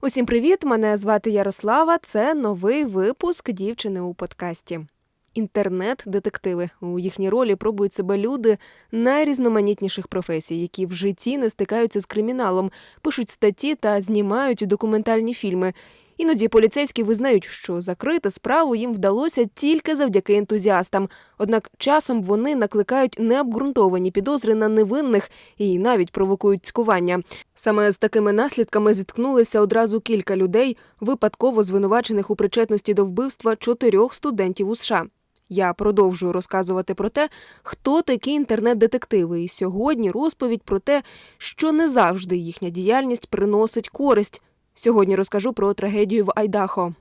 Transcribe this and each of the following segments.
Усім привіт! Мене звати Ярослава. Це новий випуск дівчини у подкасті. Інтернет-детективи у їхній ролі пробують себе люди найрізноманітніших професій, які в житті не стикаються з криміналом, пишуть статті та знімають документальні фільми. Іноді поліцейські визнають, що закрити справу їм вдалося тільки завдяки ентузіастам. Однак часом вони накликають необґрунтовані підозри на невинних і навіть провокують цькування. Саме з такими наслідками зіткнулися одразу кілька людей, випадково звинувачених у причетності до вбивства чотирьох студентів у США. Я продовжую розказувати про те, хто такі інтернет-детективи, і сьогодні розповідь про те, що не завжди їхня діяльність приносить користь. Сьогодні розкажу про трагедію в Айдахо.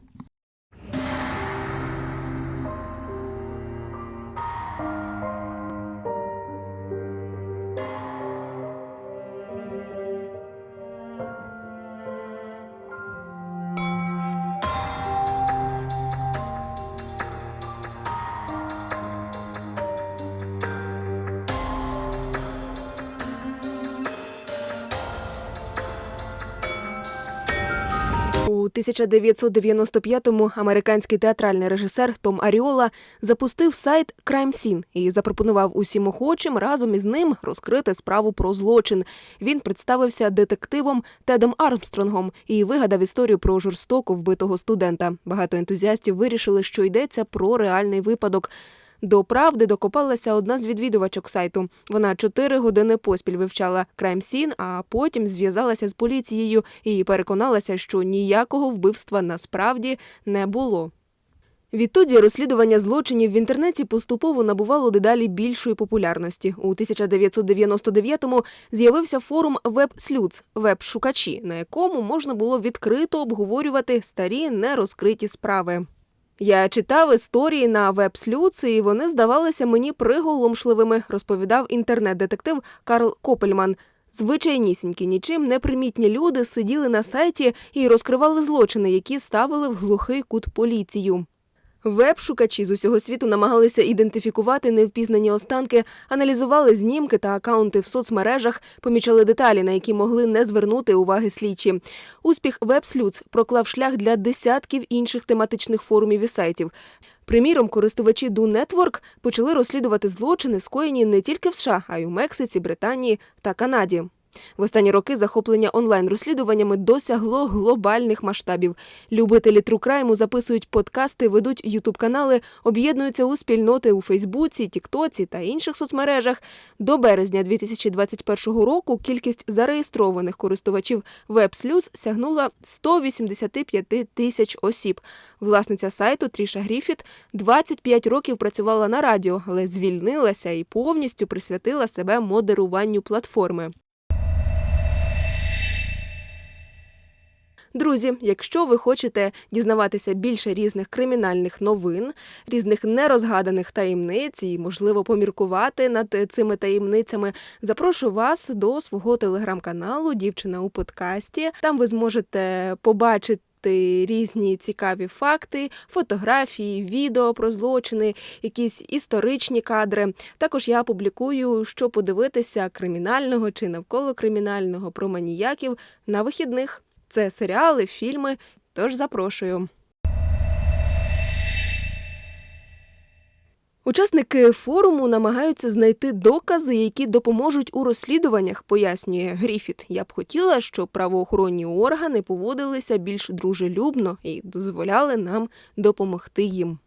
1995-му американський театральний режисер Том Аріола запустив сайт Crime Scene і запропонував усім охочим разом із ним розкрити справу про злочин. Він представився детективом Тедом Армстронгом і вигадав історію про жорстоко вбитого студента. Багато ентузіастів вирішили, що йдеться про реальний випадок. До правди докопалася одна з відвідувачок сайту. Вона чотири години поспіль вивчала крайм сін, а потім зв'язалася з поліцією і переконалася, що ніякого вбивства насправді не було. Відтоді розслідування злочинів в інтернеті поступово набувало дедалі більшої популярності. У 1999-му з'явився форум WebSleuths – веб-шукачі, на якому можна було відкрито обговорювати старі нерозкриті справи. Я читав історії на веб-слюц, і вони здавалися мені приголомшливими, розповідав інтернет-детектив Карл Копельман. Звичайнісінькі, нічим не примітні люди сиділи на сайті і розкривали злочини, які ставили в глухий кут поліцію. Веб-шукачі з усього світу намагалися ідентифікувати невпізнані останки, аналізували знімки та акаунти в соцмережах, помічали деталі, на які могли не звернути уваги слідчі. Успіх WebSleuths проклав шлях для десятків інших тематичних форумів і сайтів. Приміром, користувачі Do Network почали розслідувати злочини, скоєні не тільки в США, а й у Мексиці, Британії та Канаді. В останні роки захоплення онлайн-розслідуваннями досягло глобальних масштабів. Любителі трукрайму записують подкасти, ведуть ютуб-канали, об'єднуються у спільноти у Фейсбуці, Тіктоці та інших соцмережах. До березня 2021 року кількість зареєстрованих користувачів WebSleuths сягнула 185 тисяч осіб. Власниця сайту Тріша Гріфіт 25 років працювала на радіо, але звільнилася і повністю присвятила себе модеруванню платформи. Друзі, якщо ви хочете дізнаватися більше різних кримінальних новин, різних нерозгаданих таємниць і, можливо, поміркувати над цими таємницями, запрошую вас до свого телеграм-каналу Дівчина у подкасті. Там ви зможете побачити. Різні цікаві факти, фотографії, відео про злочини, якісь історичні кадри. Також я публікую, що подивитися кримінального чи навколо кримінального про маніяків на вихідних. Це серіали, фільми. Тож запрошую. Учасники форуму намагаються знайти докази, які допоможуть у розслідуваннях, пояснює Гріфіт. Я б хотіла, щоб правоохоронні органи поводилися більш дружелюбно і дозволяли нам допомогти їм.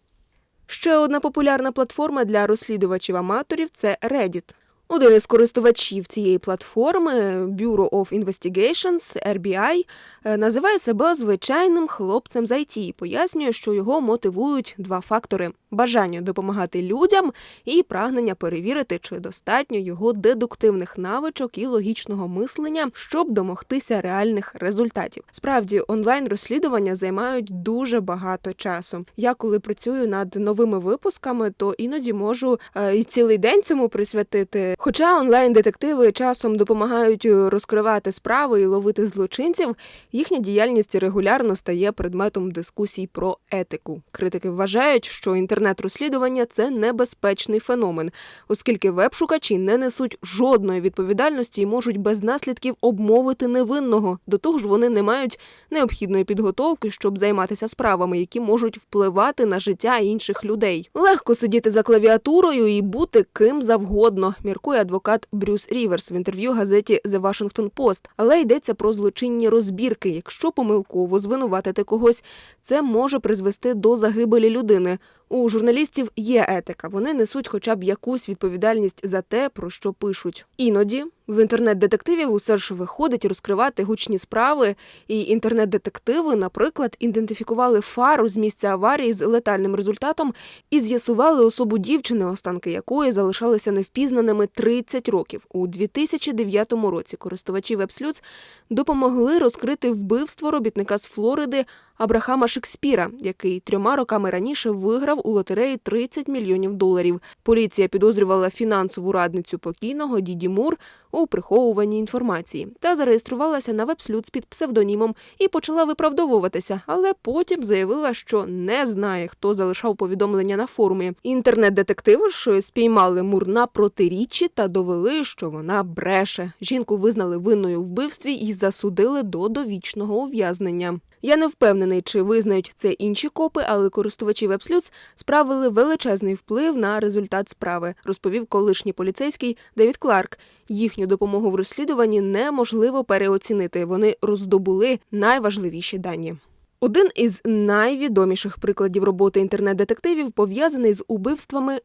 Ще одна популярна платформа для розслідувачів-аматорів це Reddit. Один із користувачів цієї платформи Bureau of Investigations, RBI, е, називає себе звичайним хлопцем з IT і пояснює, що його мотивують два фактори: бажання допомагати людям і прагнення перевірити, чи достатньо його дедуктивних навичок і логічного мислення, щоб домогтися реальних результатів. Справді, онлайн розслідування займають дуже багато часу. Я коли працюю над новими випусками, то іноді можу е, і цілий день цьому присвятити. Хоча онлайн-детективи часом допомагають е, розкривати справи і ловити злочинців, їхня діяльність регулярно стає предметом дискусій про етику. Критики вважають, що інтернет-розслідування це небезпечний феномен, оскільки веб-шукачі не несуть жодної відповідальності і можуть без наслідків обмовити невинного. До того ж, вони не мають необхідної підготовки, щоб займатися справами, які можуть впливати на життя інших людей. Легко сидіти за клавіатурою і бути ким завгодно, міркує адвокат Брюс Ріверс в інтерв'ю газеті The Washington Post. Але йдеться про злочинні розбірки. Якщо помилково звинуватити когось, це може призвести до загибелі людини. У журналістів є етика. Вони несуть хоча б якусь відповідальність за те, про що пишуть. Іноді в інтернет-детективів усе ж виходить розкривати гучні справи, і інтернет-детективи, наприклад, ідентифікували фару з місця аварії з летальним результатом і з'ясували особу дівчини, останки якої залишалися невпізнаними 30 років. У 2009 році користувачі WebSleuth допомогли розкрити вбивство робітника з Флориди Абрахама Шекспіра, який трьома роками раніше виграв у лотереї 30 мільйонів доларів. Поліція підозрювала фінансову радницю покійного Діді Мур у приховуванні інформації та зареєструвалася на вебслюд під псевдонімом і почала виправдовуватися, але потім заявила, що не знає, хто залишав повідомлення на форумі. Інтернет-детективи ж спіймали Мур на протиріччі та довели, що вона бреше. Жінку визнали винною у вбивстві і засудили до довічного ув'язнення. Я не впевнений, чи визнають це інші копи, але користувачі WebSleuth справили величезний вплив на результат справи, розповів колишній поліцейський Девід Кларк. Їхню допомогу в розслідуванні неможливо переоцінити. Вони роздобули найважливіші дані. Один із найвідоміших прикладів роботи інтернет-детективів пов'язаний з убивствами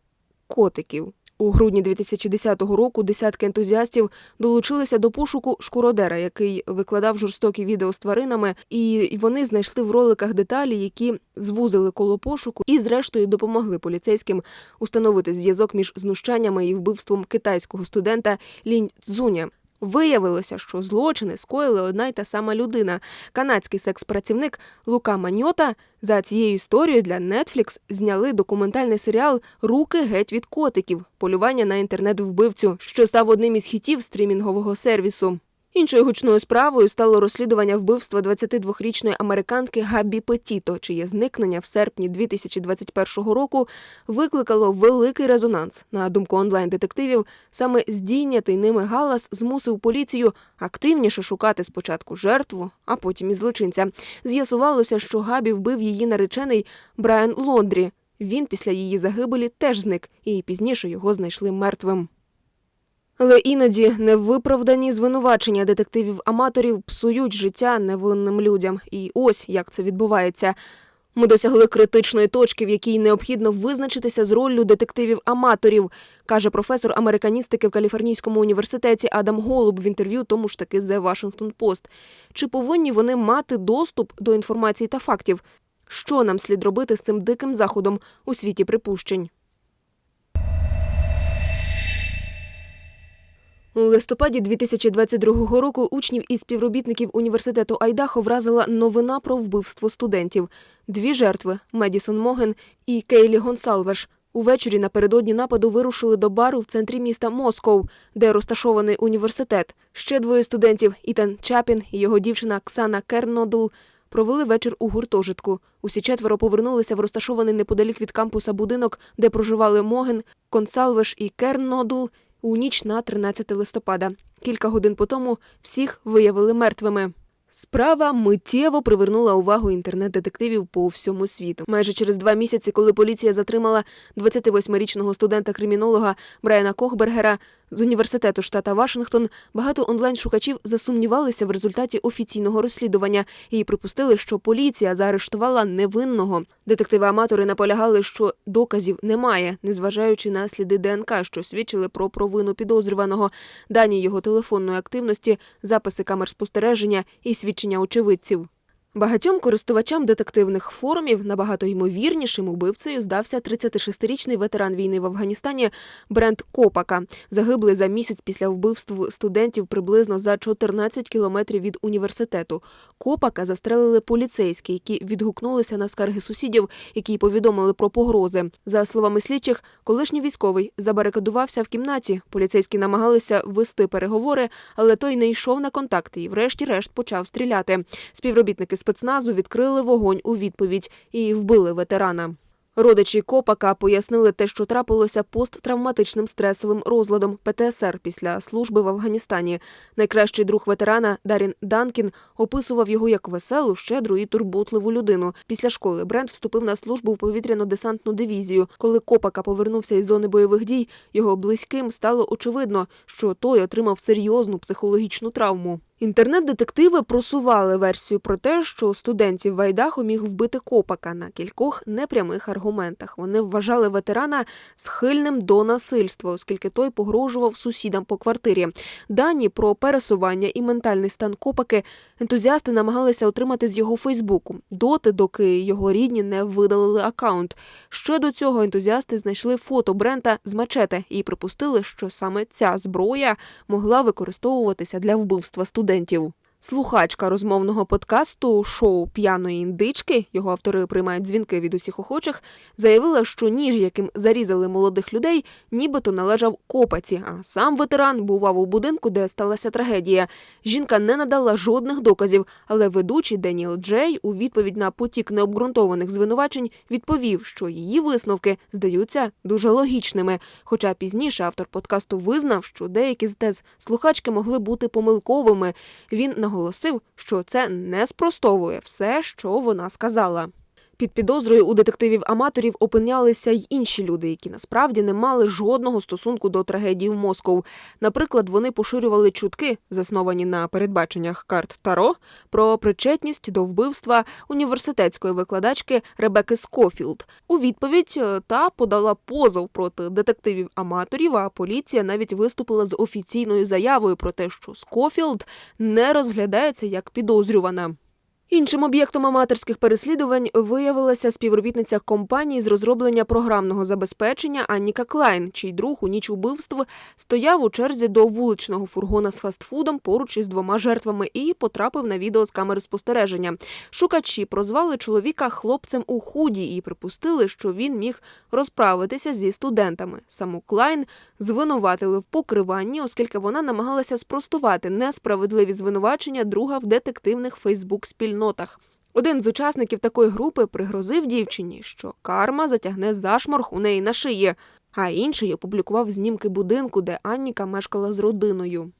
котиків. У грудні 2010 року десятки ентузіастів долучилися до пошуку шкуродера, який викладав жорстокі відео з тваринами, і вони знайшли в роликах деталі, які звузили коло пошуку, і, зрештою, допомогли поліцейським установити зв'язок між знущаннями і вбивством китайського студента Лінь Цзуня. Виявилося, що злочини скоїли одна й та сама людина. Канадський секс-працівник Лука Маньота за цією історією для Netflix зняли документальний серіал Руки геть від котиків полювання на інтернет-вбивцю, що став одним із хітів стрімінгового сервісу. Іншою гучною справою стало розслідування вбивства 22-річної американки Габбі Петіто, чиє зникнення в серпні 2021 року викликало великий резонанс. На думку онлайн-детективів, саме здійнятий ними галас змусив поліцію активніше шукати спочатку жертву, а потім і злочинця. З'ясувалося, що Габі вбив її наречений Брайан Лондрі. Він після її загибелі теж зник, і пізніше його знайшли мертвим. Але іноді невиправдані звинувачення детективів-аматорів псують життя невинним людям. І ось як це відбувається. Ми досягли критичної точки, в якій необхідно визначитися з роллю детективів-аматорів, каже професор американістики в Каліфорнійському університеті Адам Голуб в інтерв'ю тому ж таки The Washington Post. Чи повинні вони мати доступ до інформації та фактів? Що нам слід робити з цим диким заходом у світі припущень? У листопаді 2022 року учнів і співробітників університету Айдахо вразила новина про вбивство студентів. Дві жертви Медісон Моген і Кейлі Гонсалвеш. Увечері напередодні нападу вирушили до бару в центрі міста Москов, де розташований університет. Ще двоє студентів Ітан Чапін і його дівчина Ксана Кернодл провели вечір у гуртожитку. Усі четверо повернулися в розташований неподалік від кампуса будинок, де проживали Моген, Консалвеш і Кернодл у ніч на 13 листопада. Кілька годин по тому всіх виявили мертвими. Справа миттєво привернула увагу інтернет-детективів по всьому світу. Майже через два місяці, коли поліція затримала 28-річного студента-кримінолога Брайана Кохбергера з університету штата Вашингтон, багато онлайн-шукачів засумнівалися в результаті офіційного розслідування і припустили, що поліція заарештувала невинного. Детективи-аматори наполягали, що доказів немає, незважаючи на сліди ДНК, що свідчили про провину підозрюваного, дані його телефонної активності, записи камер спостереження і свідчення очевидців. Багатьом користувачам детективних форумів набагато ймовірнішим убивцею здався 36-річний ветеран війни в Афганістані Брент Копака, загиблий за місяць після вбивств студентів приблизно за 14 кілометрів від університету. Копака застрелили поліцейські, які відгукнулися на скарги сусідів, які повідомили про погрози. За словами слідчих, колишній військовий забарикадувався в кімнаті. Поліцейські намагалися вести переговори, але той не йшов на контакти і, врешті-решт, почав стріляти. Співробітники спецназу відкрили вогонь у відповідь і вбили ветерана. Родичі Копака пояснили те, що трапилося посттравматичним стресовим розладом ПТСР після служби в Афганістані. Найкращий друг ветерана Дарін Данкін описував його як веселу, щедру і турботливу людину. Після школи Брент вступив на службу в повітряно-десантну дивізію. Коли Копака повернувся із зони бойових дій, його близьким стало очевидно, що той отримав серйозну психологічну травму. Інтернет-детективи просували версію про те, що студентів Вайдахо міг вбити Копака на кількох непрямих аргументах. Вони вважали ветерана схильним до насильства, оскільки той погрожував сусідам по квартирі. Дані про пересування і ментальний стан Копаки ентузіасти намагалися отримати з його Фейсбуку доти, доки його рідні не видалили акаунт. Ще до цього ентузіасти знайшли фото Брента з мачете і припустили, що саме ця зброя могла використовуватися для вбивства студентів студентів. Слухачка розмовного подкасту шоу П'яної індички його автори приймають дзвінки від усіх охочих. Заявила, що ніж, яким зарізали молодих людей, нібито належав копаці. А сам ветеран бував у будинку, де сталася трагедія. Жінка не надала жодних доказів, але ведучий Деніел Джей у відповідь на потік необґрунтованих звинувачень відповів, що її висновки здаються дуже логічними. Хоча пізніше автор подкасту визнав, що деякі з тез слухачки могли бути помилковими. Він наголосив, що це не спростовує все, що вона сказала. Під підозрою у детективів-аматорів опинялися й інші люди, які насправді не мали жодного стосунку до трагедії в Москов. Наприклад, вони поширювали чутки, засновані на передбаченнях карт Таро, про причетність до вбивства університетської викладачки Ребекки Скофілд. У відповідь е, та подала позов проти детективів-аматорів. А поліція навіть виступила з офіційною заявою про те, що Скофілд не розглядається як підозрювана. Іншим об'єктом аматорських переслідувань виявилася співробітниця компанії з розроблення програмного забезпечення Анніка Клайн, чий друг у ніч убивств стояв у черзі до вуличного фургона з фастфудом поруч із двома жертвами і потрапив на відео з камери спостереження. Шукачі прозвали чоловіка хлопцем у худі і припустили, що він міг розправитися зі студентами. Саму Клайн звинуватили в покриванні, оскільки вона намагалася спростувати несправедливі звинувачення друга в детективних Фейсбук-спільнотах. Один з учасників такої групи пригрозив дівчині, що карма затягне зашморг у неї на шиї, а інший опублікував знімки будинку, де Анніка мешкала з родиною.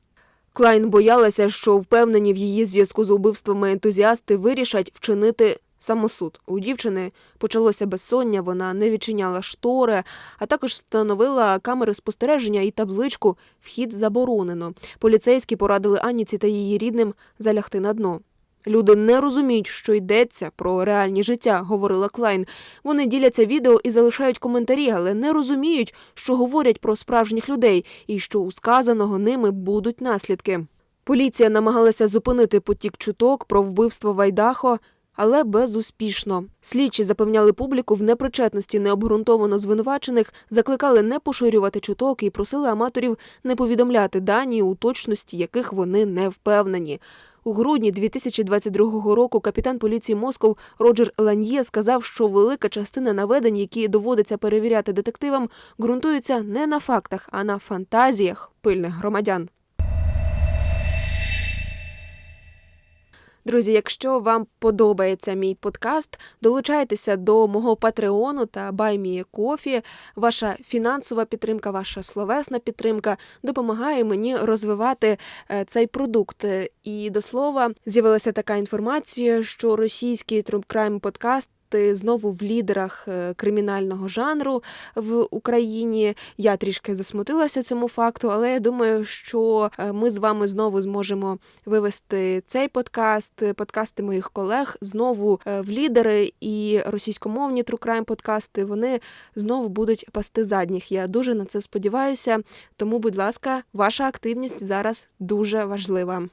Клайн боялася, що впевнені в її зв'язку з убивствами ентузіасти вирішать вчинити самосуд. У дівчини почалося безсоння, вона не відчиняла штори, а також встановила камери спостереження і табличку Вхід заборонено. Поліцейські порадили Анніці та її рідним залягти на дно. Люди не розуміють, що йдеться про реальні життя, говорила Клайн. Вони діляться відео і залишають коментарі, але не розуміють, що говорять про справжніх людей і що у сказаного ними будуть наслідки. Поліція намагалася зупинити потік чуток про вбивство Вайдахо, але безуспішно. Слідчі запевняли публіку в непричетності необґрунтовано звинувачених, закликали не поширювати чуток і просили аматорів не повідомляти дані, у точності яких вони не впевнені. У грудні 2022 року капітан поліції Москов Роджер Ланьє сказав, що велика частина наведень, які доводиться перевіряти детективам, ґрунтуються не на фактах, а на фантазіях пильних громадян. Друзі, якщо вам подобається мій подкаст, долучайтеся до мого патреону та Кофі. Ваша фінансова підтримка, ваша словесна підтримка допомагає мені розвивати е, цей продукт. І до слова з'явилася така інформація, що російський Crime подкаст знову в лідерах е, кримінального жанру в Україні. Я трішки засмутилася цьому факту, але я думаю, що е, ми з вами знову зможемо вивести цей подкаст, подкасти моїх колег знову е, в лідери і російськомовні Crime подкасти вони знову будуть пасти задніх. Я дуже на це сподіваюся. Тому, будь ласка, ваша активність зараз дуже важлива.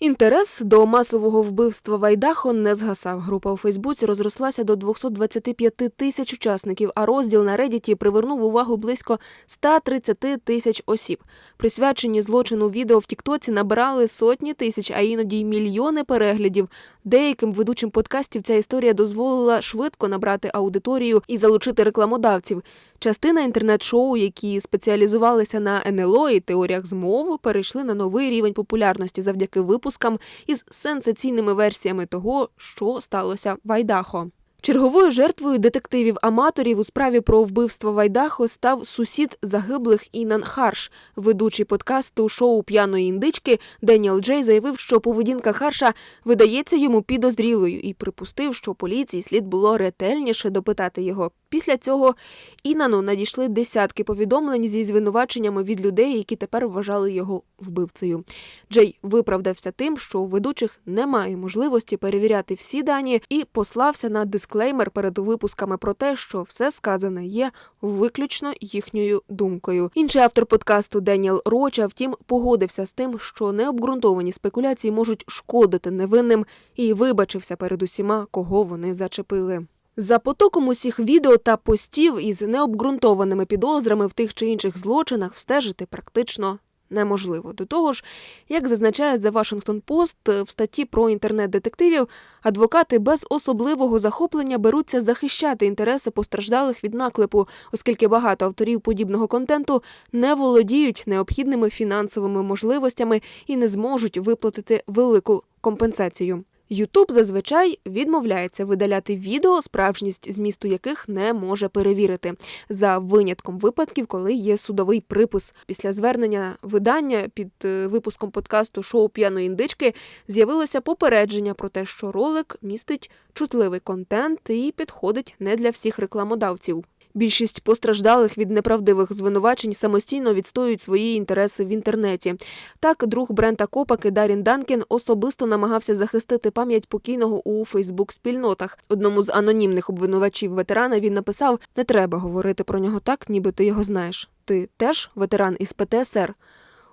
Інтерес до масового вбивства Вайдахо не згасав. Група у Фейсбуці розрослася до 225 тисяч учасників, а розділ на Редіті привернув увагу близько 130 тисяч осіб. Присвячені злочину відео в Тіктоці набирали сотні тисяч, а іноді й мільйони переглядів. Деяким ведучим подкастів ця історія дозволила швидко набрати аудиторію і залучити рекламодавців. Частина інтернет-шоу, які спеціалізувалися на НЛО і теоріях змови, перейшли на новий рівень популярності завдяки випускам із сенсаційними версіями того, що сталося в Айдахо. Черговою жертвою детективів-аматорів у справі про вбивство Вайдахо став сусід загиблих Інан Харш. Ведучий подкасту шоу п'яної індички Деніел Джей заявив, що поведінка Харша видається йому підозрілою і припустив, що поліції слід було ретельніше допитати його. Після цього Інану надійшли десятки повідомлень зі звинуваченнями від людей, які тепер вважали його вбивцею. Джей виправдався тим, що у ведучих немає можливості перевіряти всі дані, і послався на дисклеймер перед випусками про те, що все сказане є виключно їхньою думкою. Інший автор подкасту Деніел Роча, втім, погодився з тим, що необґрунтовані спекуляції можуть шкодити невинним, і вибачився перед усіма, кого вони зачепили. За потоком усіх відео та постів із необґрунтованими підозрами в тих чи інших злочинах встежити практично неможливо. До того ж, як зазначає The Washington Post в статті про інтернет-детективів, адвокати без особливого захоплення беруться захищати інтереси постраждалих від наклепу, оскільки багато авторів подібного контенту не володіють необхідними фінансовими можливостями і не зможуть виплатити велику компенсацію. Ютуб зазвичай відмовляється видаляти відео, справжність змісту яких не може перевірити, за винятком випадків, коли є судовий припис. Після звернення видання під е, випуском подкасту шоу п'яної індички з'явилося попередження про те, що ролик містить чутливий контент і підходить не для всіх рекламодавців. Більшість постраждалих від неправдивих звинувачень самостійно відстоюють свої інтереси в інтернеті. Так, друг Брента Копаки Дарін Данкін особисто намагався захистити пам'ять покійного у Фейсбук-спільнотах. Одному з анонімних обвинувачів ветерана він написав: не треба говорити про нього так, ніби ти його знаєш. Ти теж ветеран із ПТСР.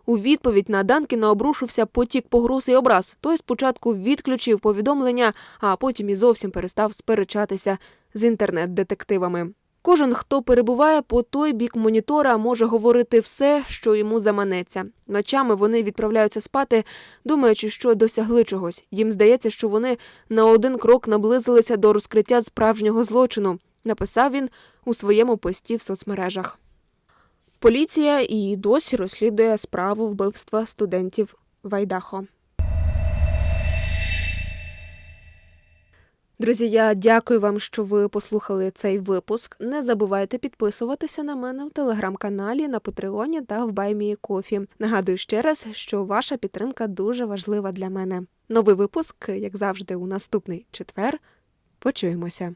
У відповідь на Данкіна обрушився потік погроз і образ. Той спочатку відключив повідомлення, а потім і зовсім перестав сперечатися з інтернет-детективами. Кожен, хто перебуває по той бік монітора, може говорити все, що йому заманеться. Ночами вони відправляються спати, думаючи, що досягли чогось. Їм здається, що вони на один крок наблизилися до розкриття справжнього злочину. Написав він у своєму пості в соцмережах. Поліція і досі розслідує справу вбивства студентів Вайдахо. Друзі, я дякую вам, що ви послухали цей випуск. Не забувайте підписуватися на мене в телеграм-каналі, на Патреоні та в Баймії Кофі. Нагадую ще раз, що ваша підтримка дуже важлива для мене. Новий випуск, як завжди, у наступний четвер. Почуємося.